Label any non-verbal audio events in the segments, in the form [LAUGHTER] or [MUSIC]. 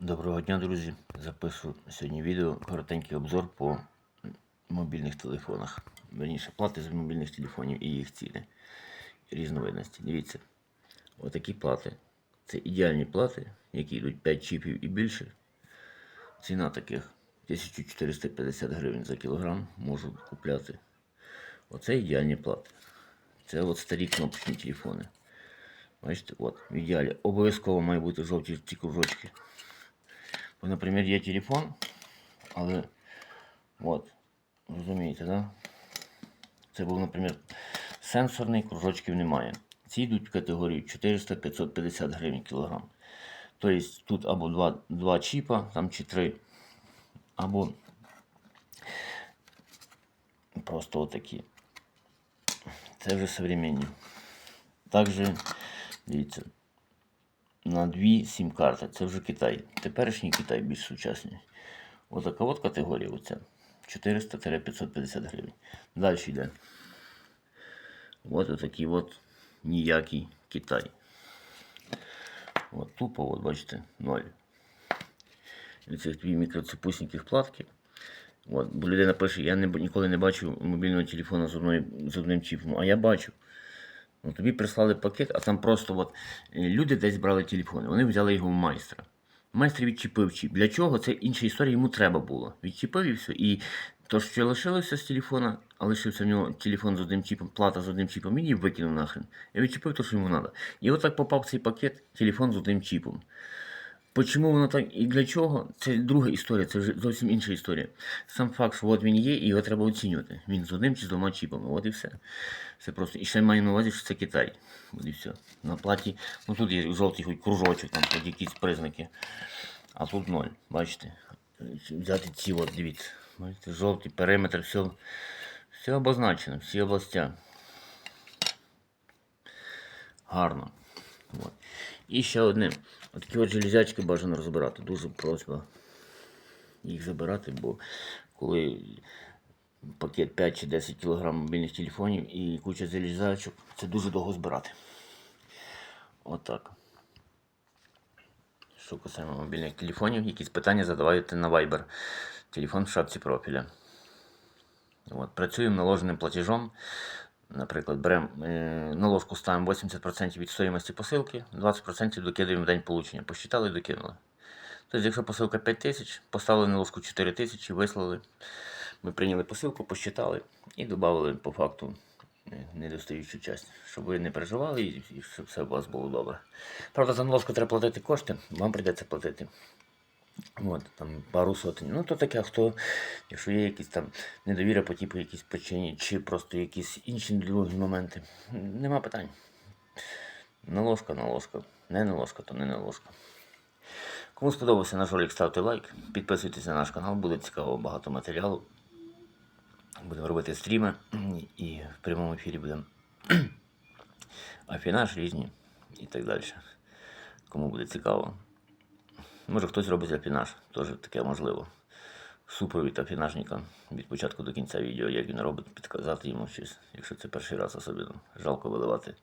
Доброго дня, друзі! Записую сьогодні відео коротенький обзор по мобільних телефонах. Верніше, плати з мобільних телефонів і їх ціни різновидності. Дивіться, отакі плати. Це ідеальні плати, які йдуть 5 чіпів і більше. Ціна таких 1450 гривень за кілограм можу купляти. Оце ідеальні плати. Це от старі кнопочні телефони. Бачите, от, в ідеалі. Обов'язково має бути жовті ці кружочки. Бо, наприклад, є телефон, але от, розумієте, да? Це був, наприклад, сенсорний, кружочків немає. Ці йдуть в категорію 400-550 гривень кілограм. Тобто тут або два, два чіпа, там чи три, або просто отакі. Це вже современні. Також, дивіться, на дві сім-карти. Це вже Китай. Теперішній Китай більш сучасний. Отака от категорія оця. 400-550 гривень. Далі йде. От отакий от ніякий Китай. От тупо, от бачите, ноль. Від цих дві мікроцепусники вкладки. От, бо людина пише, я не, ніколи не бачив мобільного телефону з, одною, з одним чіпом, а я бачу. Ну, тобі прислали пакет, а там просто от, е, люди десь брали телефони, вони взяли його в майстра. Майстер відчепив чіп. Для чого? Це інша історія, йому треба було. Відчепив і все. І то, що лишилося з телефона, а лишився в нього телефон з одним чіпом, плата з одним чіпом, він її викинув нахрен. Я відчепив те, що йому треба. І отак попав цей пакет телефон з одним чіпом. Почому воно так і для чого? Це друга історія, це вже зовсім інша історія. Сам факт, що от він є, і його треба оцінювати. Він з одним чи з двома чіпами. От і все. Це просто. І ще маю на увазі, що це Китай. От і все. На платі, ну тут є жовтий хоч кружочок, там хоч якісь признаки. А тут ноль. Бачите? Взяти ці, от, дивіться. Бачите, жовтий периметр, все, все обозначено, всі областя. Гарно. От. І ще одне. Такі от железячки бажано розбирати. Дуже просьба їх забирати, бо коли пакет 5 чи 10 кг мобільних телефонів і куча залізачок, це дуже довго збирати. Отак. Що касаємо мобільних телефонів, якісь питання задавайте на Viber. Телефон в шапці профіля. От, працюємо наложеним платежом. Наприклад, беремо е, на ложку ставимо 80% від стоїмості посилки, 20% докидаємо в день получення. Посчитали і докинули. Тобто, якщо посилка 5 тисяч, поставили на ложку 4 тисячі, вислали. Ми прийняли посилку, посчитали і додали по факту е, недостаючу часть, щоб ви не переживали і щоб все у вас було добре. Правда, за наложку треба платити кошти, вам прийдеться платити. От, там пару сотень. Ну, то таке, хто, якщо є якісь там недовіра по типу якісь причині, чи просто якісь інші другі моменти, нема питань. Наложка, наложка. Не наложка, то не наложка. Кому сподобався наш ролик, ставте лайк, підписуйтесь на наш канал, буде цікаво багато матеріалу. Будемо робити стріми і в прямому ефірі будемо [CLEARS THROAT] афінаж різні і так далі. Кому буде цікаво. Може хтось робить афінаж, теж таке можливо. Супровід афінажника від початку до кінця відео, як він робить, підказати йому щось, якщо це перший раз особливо. Жалко виливати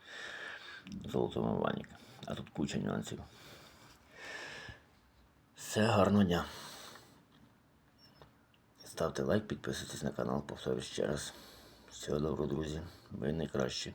золотому ванік. А тут куча нюансів. Все гарного дня. Ставте лайк, підписуйтесь на канал, повторюсь ще раз. Всього доброго, друзі. Ви найкращі.